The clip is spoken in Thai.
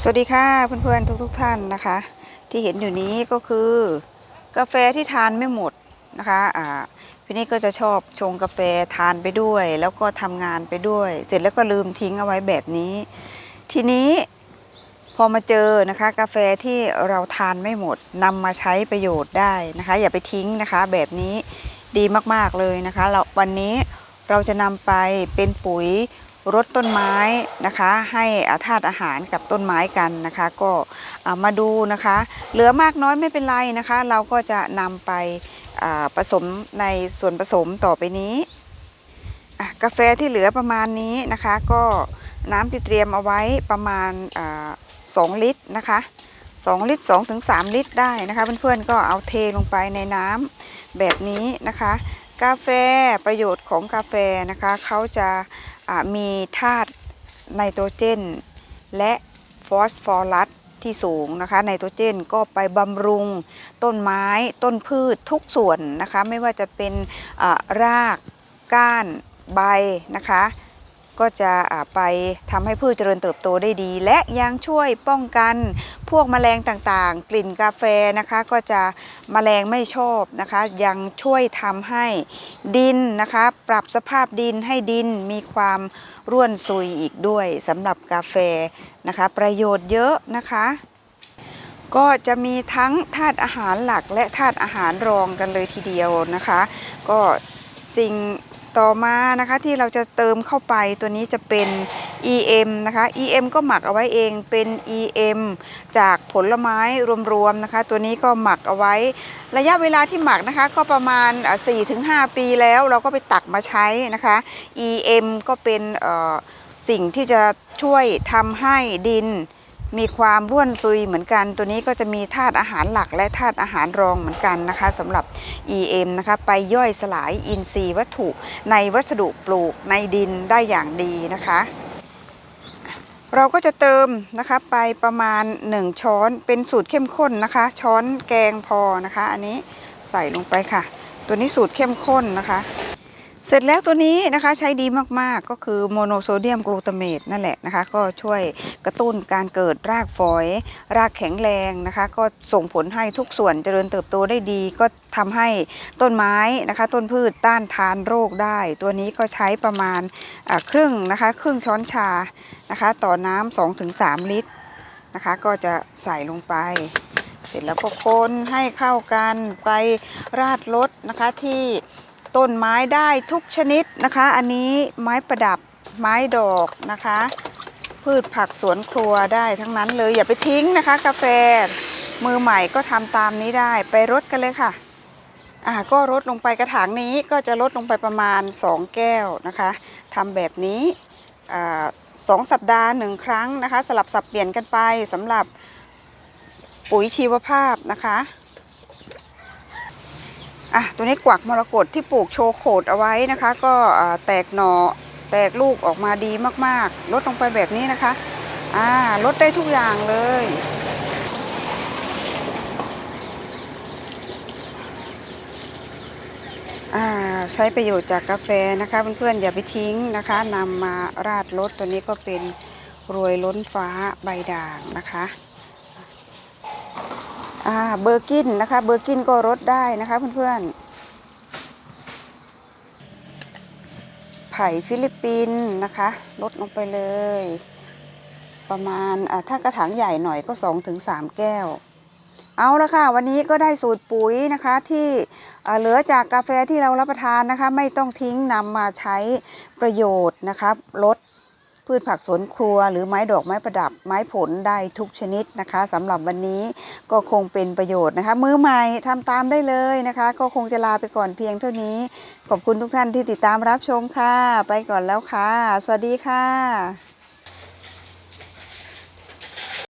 สวัสดีค่ะเพื่อนๆทุกๆท่านนะคะ ที่เห็นอยู่นี้ก็คือกาแฟที่ทานไม่หมดนะคะอ่าพี่นี่ก็จะชอบชงกาแฟทานไปด้วย แล้วก็ทำงานไปด้วย เสร็จแล้วก็ลืมทิ้งเอาไว้แบบนี้ ทีนี้พอมาเจอนะคะกาแฟที่เราทานไม่หมดนำมาใช้ประโยชน์ได้นะคะ อย่าไปทิ้งนะคะแบบนี้ดีมากๆเลยนะคะเราวันนี้เราจะนำไปเป็นปุ๋ย รดต้นไม้นะคะ ให้อาธาตุอาหารกับต้นไม้กันนะคะ ก็ามาดูนะคะ เหลือมากน้อยไม่เป็นไรนะคะ เราก็จะนำไปาผสมในส่วนผสมต่อไปนี้กาแฟที่เหลือประมาณนี้นะคะ ก็น้ำที่เตรียมเอาไว้ประมาณาสองลิตรนะคะ2ลิตร2ถึง3ลิตรได้นะคะเพื่อนๆก็เอาเทลงไปในน้ำแบบนี้นะคะ กาแฟประโยชน์ของกาแฟนะคะเขาจะ มีธาตุไนโตรเจน และฟอสฟอรัสที่สูงนะคะไนโตรเจนก็ไปบำรุงต้นไม้ต้นพืชทุกส่วนนะคะ ไม่ว่าจะเป็นรากก้านใบนะคะ ก็จะไปทำให้พืชเจริญเติบโตได้ดี และยังช่วยป้องกันพวกแมลงต่างๆ กลิ่นกาแฟนะคะ ก็จะแมลงไม่ชอบนะคะ ยังช่วยทำให้ดินนะคะ ปรับสภาพดินให้ดินมีความร่วนซุยอีกด้วยสำหรับกาแฟนะคะ ประโยชน์เยอะนะคะก็จะมีทั้งธาตุอาหารหลักและธาตุอาหารรองกันเลยทีเดียวนะคะ ก็สิ่ง ต่อมานะคะที่เราจะเติมเข้าไปตัวนี้จะเป็น EM นะคะ EM ก็หมักเอาไว้เองเป็น EM จากผลไม้รวมๆนะคะ ตัวนี้ก็หมักเอาไว้ ระยะเวลาที่หมักนะคะ ก็ประมาณอะ4-5 ปีแล้วเราก็ไปตักมาใช้นะคะ EM ก็เป็นสิ่งที่จะช่วยทำให้ดิน มีความร่วนซุยเหมือนกัน ตัวนี้ก็จะมีธาตุอาหารหลักและธาตุอาหารรองเหมือนกันนะคะสำหรับ EM นะคะไปย่อยสลายอินทรีย์วัตถุ ในวัสดุปลูกในดินได้อย่างดีนะคะ เราก็จะเติมนะคะไปประมาณ 1 ช้อนเป็นสูตรเข้มข้นนะคะ ช้อนแกงพอนะคะ อันนี้ใส่ลงไปค่ะ ตัวนี้สูตรเข้มข้นนะคะ เสร็จแล้วตัวนี้นะคะใช้ดีมากๆก็คือโมโนโซเดียมกลูตาเมตนั่นแหละนะคะ ก็ช่วยกระตุ้นการเกิดรากฝอย รากแข็งแรงนะคะ ก็ส่งผลให้ทุกส่วนเจริญเติบโตได้ดี ก็ทำให้ต้นไม้นะคะ ต้นพืชต้านทานโรคได้ ตัวนี้ก็ใช้ประมาณครึ่งนะคะ ครึ่งช้อนชานะคะ ต่อน้ำ2-3 ลิตรนะคะ ก็จะใส่ลงไปเสร็จแล้วก็คนให้เข้ากันไปราดรถนะคะที่ ต้นไม้ได้ทุกชนิดนะคะ อันนี้ไม้ประดับไม้ดอกนะคะ พืชผักสวนครัวได้ทั้งนั้นเลยอย่าไปทิ้งนะคะ กาแฟมือใหม่ก็ทำตามนี้ได้ไปรดกันเลยค่ะอ่าก็ลดลงไปกระถางนี้ก็จะลดลงไปประมาณ 2 แก้วนะคะทำแบบนี้อ่าสองสัปดาห์หนึ่งครั้งนะคะ สลับสับเปลี่ยนกันไปสำหรับปุ๋ยชีวภาพนะคะ อะตัวนี้กวักมรกตที่ปลูกโชว์โขดเอาไว้นะคะ ก็แตกหน่อแตกลูกออกมาดีมากๆ ลดลงไปแบบนี้นะคะอ่าลดได้ทุกอย่างเลยอ่าใช้ประโยชน์จากกาแฟนะคะเพื่อนๆอย่าไปทิ้งนะคะนำมาราดรถตัวนี้ก็เป็นรวยล้นฟ้าใบด่างนะคะ อ่าเบอร์กินนะคะ เบอร์กินก็รดได้นะคะเพื่อนๆ ไผ่ฟิลิปปินส์นะคะลดลงไปเลย ประมาณอ่าถ้ากระถางใหญ่หน่อยก็ 2-3 แก้ว เอาละค่ะ วันนี้ก็ได้สูตรปุ๋ยนะคะที่เหลือจากกาแฟที่เรารับประทานนะคะ ไม่ต้องทิ้งนำมาใช้ประโยชน์นะคะลด พืชผักสวนครัว หรือไม้ดอกไม้ประดับไม้ผลได้ทุกชนิดนะคะสำหรับวันนี้ก็คงเป็นประโยชน์นะคะ มือใหม่ทำตามได้เลยนะคะ ก็คงจะลาไปก่อนเพียงเท่านี้ ขอบคุณทุกท่านที่ติดตามรับชมค่ะ ไปก่อนแล้วค่ะ สวัสดีค่ะ